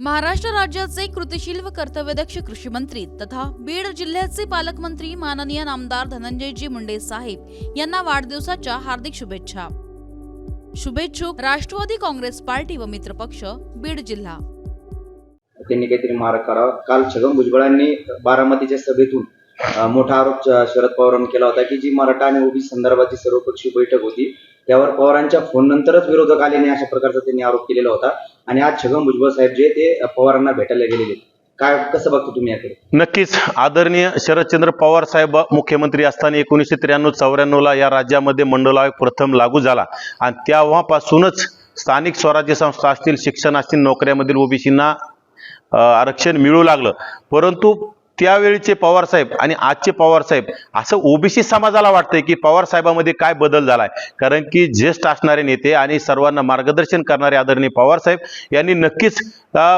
महाराष्ट्र राज्याचे कृतिशील व कर्तव्यदक्ष कृषी मंत्री तथा बीड जिल्ह्याचे पालकमंत्री माननीय नामदार धनंजयजी मुंडे साहेब यांना वाढदिवसाच्या हार्दिक शुभेच्छा. शुभेच्छुक राष्ट्रवादी काँग्रेस पार्टी व मित्रपक्ष बीड जिल्हा. त्यांनी काहीतरी मार्ग करावा. काल छगन भुजबळांनी बारामतीच्या सभेतून मोठा आरोप शरद पवारांनी केला होता की जी मराठा आणि ओबीसी संदर्भाची सर्वपक्षीय बैठक होती त्यावर पवारांच्या फोन नंतरच विरोधक आले नाही अशा प्रकारचा त्यांनी आरोप केलेला होता. आणि आज छगन भुजबळ साहेब जे ते पवारांना भेटायला गेलेले काय कसं बघतो तुम्ही याकडे? नक्कीच. आदरणीय शरदचंद्र पवार साहेब मुख्यमंत्री असताना एकोणीसशे त्र्याण्णव चौऱ्याण्णव ला या राज्यामध्ये मंडल आयोग प्रथम लागू झाला. आणि तेव्हापासूनच स्थानिक स्वराज्य संस्था असतील शिक्षण असतील नोकऱ्यामधील ओबीसींना आरक्षण मिळू लागलं. परंतु त्यावेळीचे पवार साहेब आणि आजचे पवार साहेब असं ओबीसी समाजाला वाटतंय की पवारसाहेबामध्ये काय बदल झालाय. कारण की ज्येष्ठ असणारे नेते आणि सर्वांना मार्गदर्शन करणारे आदरणीय पवार साहेब यांनी नक्कीच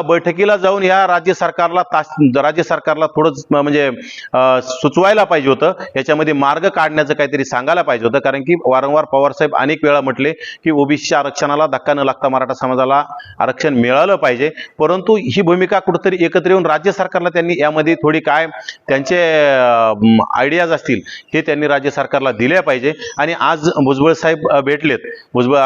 बैठकीला जाऊन या राज्य सरकारला तास राज्य सरकारला थोडं म्हणजे सुचवायला पाहिजे होतं. याच्यामध्ये मार्ग काढण्याचं काहीतरी सांगायला पाहिजे होतं. कारण की वारंवार पवार साहेब अनेक वेळा म्हटले की ओबीसीच्या आरक्षणाला धक्का न लागता मराठा समाजाला आरक्षण मिळालं पाहिजे. परंतु ही भूमिका कुठंतरी एकत्र येऊन राज्य सरकारला त्यांनी यामध्ये थोडी काय त्यांचे आयडियाज असतील हे त्यांनी राज्य सरकारला दिल्या पाहिजे. आणि आज भुजबळ साहेब भेटलेत. भुजबळ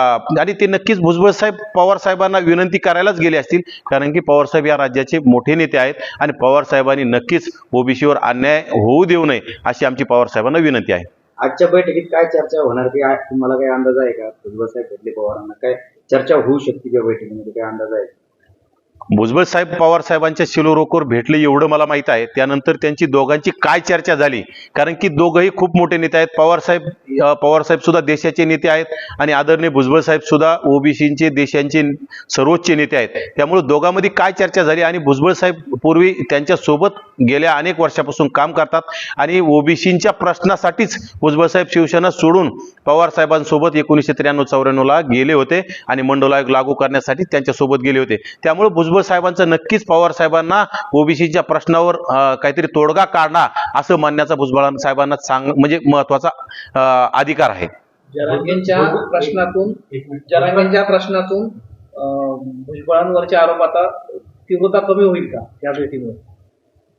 आणि ते नक्कीच भुजबळ साहेब पवार साहेबांना विनंती करायलाच गेले असतील. कारण की पवार साहेब या राज्याचे मोठे नेते आहेत. आणि पवार साहेबांनी नक्कीच ओबीसीवर अन्याय होऊ देऊ नये अशी आमची पवार साहेबांना विनंती आहे. आजच्या बैठकीत काय चर्चा होणार? की तुम्हाला काही अंदाज आहे का? भुजबळ साहेब भेटले पवारांना. काय चर्चा होऊ शकते त्या बैठकीमध्ये? काय अंदाज आहे? भुजबळ साहेब पवार साहेबांच्या शिलोरोकोर भेटले एवढं मला माहीत आहे. त्यानंतर त्यांची दोघांची काय चर्चा झाली? कारण की दोघंही खूप मोठे नेते आहेत. पवार साहेब पवार साहेब सुद्धा देशाचे नेते आहेत आणि आदरणीय भुजबळ साहेब सुद्धा ओबीसीचे देशांचे सर्वोच्च नेते आहेत. त्यामुळे दोघांमध्ये काय चर्चा झाली आणि भुजबळ साहेब पूर्वी त्यांच्यासोबत गेल्या अनेक वर्षापासून काम करतात आणि ओबीसींच्या प्रश्नासाठीच भुजबळ साहेब शिवसेना सोडून पवार साहेबांसोबत एकोणीसशे त्र्याण्णव चौऱ्याण्णवला गेले होते आणि मंडल आयोग लागू करण्यासाठी त्यांच्यासोबत गेले होते. त्यामुळे भुजबळ साहेबांचं नक्कीच पवार साहेबांना ओबीसीच्या प्रश्नावर काहीतरी तोडगा काढणार असं मानण्याचा भुजबळ साहेबांना सांग म्हणजे महत्त्वाचा अधिकार आहे. जरांगेंच्या प्रश्नातून जरांगेंच्या प्रश्नातून भुजबळांवरचे आरोप आता तीव्रता कमी होईल का या भेटीमुळे?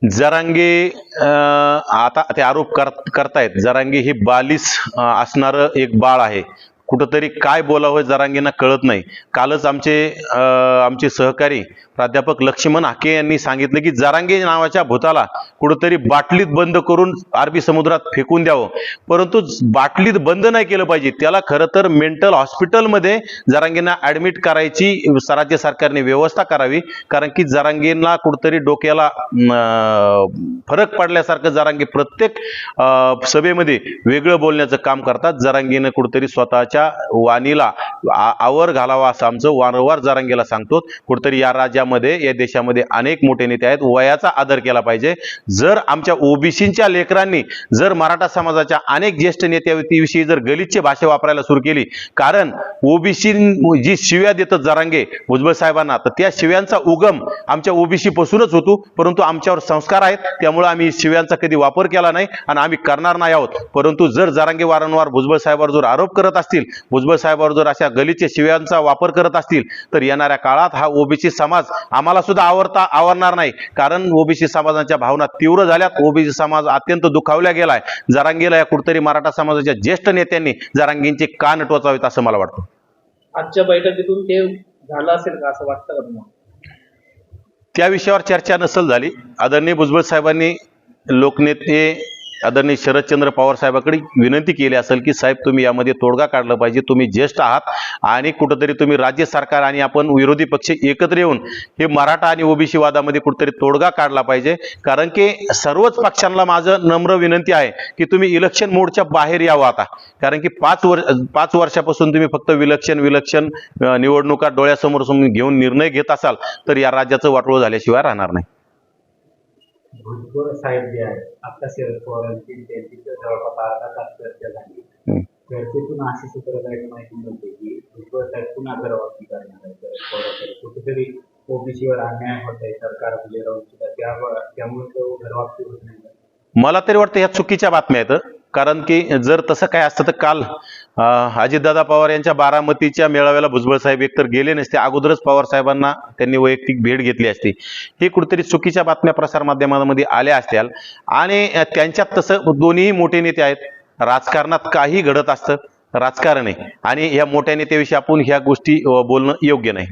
जरांगे आता ते आरोप कर करतायत. जरांगे हे बालिस असणारं एक बाळ आहे. कुठंतरी काय बोलावं जरांगींना कळत नाही. कालच आमचे आमचे सहकारी प्राध्यापक लक्ष्मण हाके यांनी सांगितलं की जरांगे नावाच्या भूताला कुठंतरी बाटलीत बंद करून अरबी समुद्रात फेकून द्यावं. परंतु बाटलीत बंद नाही केलं पाहिजे. त्याला खरं तर मेंटल हॉस्पिटलमध्ये जरांगींना ऍडमिट करायची राज्य सरकारने व्यवस्था करावी. कारण की जरांगींना कुठंतरी डोक्याला फरक पडल्यासारखं जरांगी प्रत्येक सभेमध्ये वेगळं बोलण्याचं काम करतात. जरांगीनं कुठंतरी स्वतःच्या वाणीला आ- आवर घालावा असं आमचं वारंवार जरांगेला सांगतो. कुठंतरी या राज्यामध्ये या देशामध्ये अनेक मोठे नेते आहेत. वयाचा आदर केला पाहिजे. जर आमच्या ओबीसीच्या लेकरांनी जर मराठा समाजाच्या अनेक ज्येष्ठ नेत्याविषयी जर गलिच्छ भाषा वापरायला सुरू केली कारण ओबीसी जी शिव्या देतात जरांगे भुजबळ साहेबांना तर त्या शिव्यांचा उगम आमच्या ओबीसी पासूनच होतो. परंतु आमच्यावर संस्कार आहेत. त्यामुळे आम्ही शिव्यांचा कधी वापर केला नाही आणि आम्ही करणार नाही आहोत. परंतु जर जरांगे वारंवार भुजबळ साहेबांवर जर आरोप करत असतील भुजबळ साहेबावर जर अशा गलिच्छ शिव्यांचा वापर करत असतील तर येणाऱ्या काळात हा ओबीसी समाज आम्हाला सुद्धा आवडता आवडणार नाही. कारण ओबीसी समाजाच्या भावना तीव्र झाल्यात. ओबीसी समाज अत्यंत दुखावल्या गेलाय. जरांगेला या कुठतरी मराठा समाजाच्या ज्येष्ठ नेत्यांनी जरांगींचे कान टोचावेत असं मला वाटतं. आजच्या बैठकीतून ते झालं असेल का असं वाटतं का तुम्हाला? त्या विषयावर चर्चा नसल झाली. आदरणीय भुजबळ साहेबांनी लोकनेते आदरणीय शरदचंद्र पवार साहेबाकडे विनंती केली असेल की साहेब तुम्ही यामध्ये तोडगा काढला पाहिजे. तुम्ही ज्येष्ठ आहात आणि कुठंतरी तुम्ही राज्य सरकार आणि आपण विरोधी पक्ष एकत्र येऊन हे मराठा आणि ओबीसी वादामध्ये कुठंतरी तोडगा काढला पाहिजे. कारण की सर्वच पक्षांना माझं नम्र विनंती आहे की तुम्ही इलेक्शन मोडच्या बाहेर यावं आता. कारण की पाच वर्ष पाच वर्षापासून तुम्ही फक्त विलक्षण विलक्षण निवडणुका डोळ्यासमोर घेऊन निर्णय घेत असाल तर या राज्याचं वाटोळ झाल्याशिवाय राहणार नाही. भुजबळ साहेब जे आहेत आता शरद पवारांची त्यांची जवळपास अर्धा तास चर्चा झाली. चर्चेतून अशी सूत्रधारी माहिती मिळते की भुजबळ साहेब पुन्हा घरवासी करणार आहे शरद पवारांकडे कुठेतरी ओबीसीवर अन्याय होत आहे सरकार राहून सुद्धा त्या त्यामुळे तो घरवासी होत नाही. मला तरी वाटतं ह्या चुकीच्या बातम्या आहेत कारण की जर तसं काय असतं तर काल अजितदादा पवार यांच्या बारामतीच्या मेळाव्याला भुजबळ साहेब एकतर गेले नसते अगोदरच पवार साहेबांना त्यांनी वैयक्तिक भेट घेतली असती. हे कुठेतरी चुकीच्या बातम्या प्रसारमाध्यमांमध्ये आल्या असत्याल. आणि त्यांच्यात तसं दोन्ही मोठे नेते आहेत. राजकारणात काही घडत असतं राजकारण आहे. आणि या मोठ्या नेत्याविषयी आपण ह्या गोष्टी बोलणं योग्य नाही.